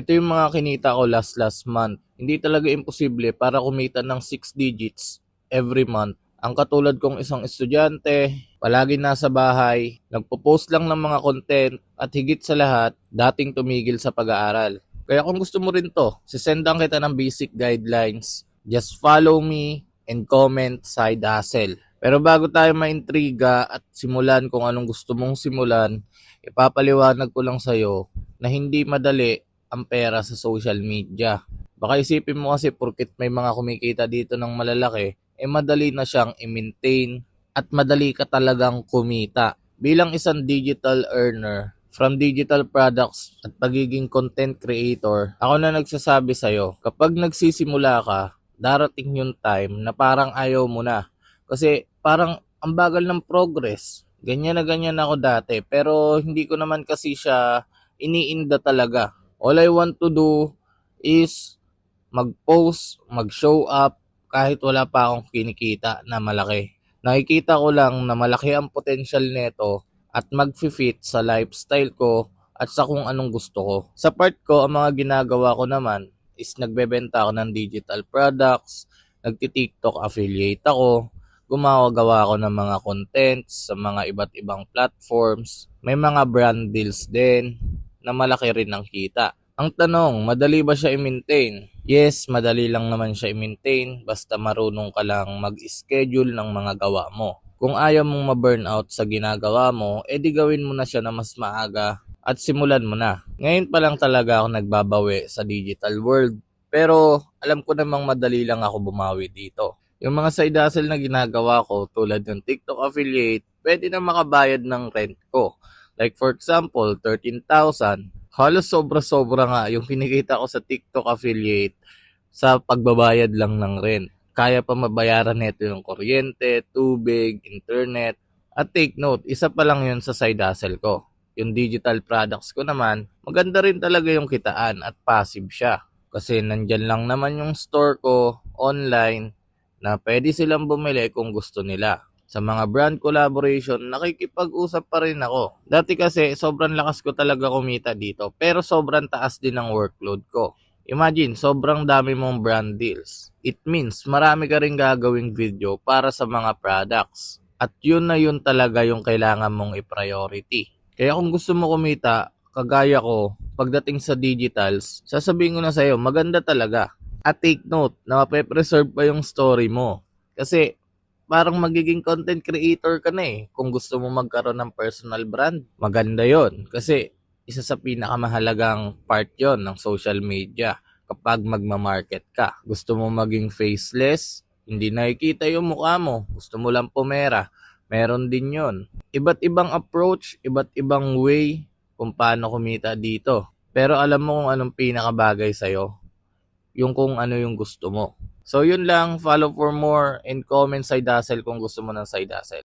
Ito yung mga kinita ko last last month. Hindi talaga imposible para kumita ng 6 digits every month. Ang katulad kong isang estudyante, palagi nasa bahay, nagpo-post lang ng mga content at higit sa lahat, dating tumigil sa pag-aaral. Kaya kung gusto mo rin to, sisendan kita ng basic guidelines. Just follow me and comment side hustle. Pero bago tayo maintriga at simulan kung anong gusto mong simulan, ipapaliwanag ko lang sa'yo na hindi madali ang pera sa social media. Baka isipin mo kasi porkit may mga kumikita dito ng malalaki, eh madali na siyang i-maintain at madali ka talagang kumita. Bilang isang digital earner, from digital products at pagiging content creator, ako na nagsasabi sa'yo, kapag nagsisimula ka, darating yung time na parang ayaw mo na. Kasi parang ang bagal ng progress. Ganyan na ganyan ako dati, pero hindi ko naman kasi siya iniinda talaga. All I want to do is mag-post, mag-show up, kahit wala pa akong kinikita na malaki. Nakikita ko lang na malaki ang potential nito at mag-fit sa lifestyle ko at sa kung anong gusto ko. Sa part ko, ang mga ginagawa ko naman is nagbebenta ako ng digital products, nagti-TikTok affiliate ako, gumagawa ako ng mga contents sa mga iba't ibang platforms. May mga brand deals din na malaki rin ang kita. Ang tanong, madali ba siya i-maintain? Yes, madali lang naman siya i-maintain basta marunong ka lang mag-schedule ng mga gawa mo. Kung ayaw mong ma-burnout sa ginagawa mo, edi gawin mo na siya na mas maaga at simulan mo na. Ngayon pa lang talaga ako nagbabawi sa digital world. Pero alam ko namang madali lang ako bumawi dito. Yung mga side hustle na ginagawa ko tulad ng TikTok affiliate, pwede na makabayad ng rent ko. Like for example, 13,000. Halos sobra-sobra nga yung kinikita ko sa TikTok affiliate sa pagbabayad lang ng rent. Kaya pa mabayaran nito yung kuryente, tubig, internet. At take note, isa pa lang yun sa side hustle ko. Yung digital products ko naman, maganda rin talaga yung kitaan at passive siya. Kasi nandyan lang naman yung store ko online na pwede silang bumili kung gusto nila. Sa mga brand collaboration, nakikipag-usap pa rin ako. Dati kasi sobrang lakas ko talaga kumita dito, pero sobrang taas din ang workload ko. Imagine, sobrang dami mong brand deals. It means marami ka rin gagawing video para sa mga products. At yun na yun talaga yung kailangan mong i-priority. Kaya kung gusto mo kumita, kagaya ko, pagdating sa digitals, sasabihin ko na sa'yo, maganda talaga. At take note na mape-preserve pa yung story mo. Kasi parang magiging content creator ka na eh kung gusto mo magkaroon ng personal brand. Maganda yon kasi isa sa pinakamahalagang part yon ng social media kapag magmamarket ka. Gusto mo maging faceless, hindi nakikita yung mukha mo, gusto mo lang pumera, meron din yon. Iba't ibang approach, iba't ibang way kung paano kumita dito. Pero alam mo kung anong pinakabagay sa'yo, yung kung ano yung gusto mo. So yun lang, follow for more and comment side hustle kung gusto mo ng side hustle.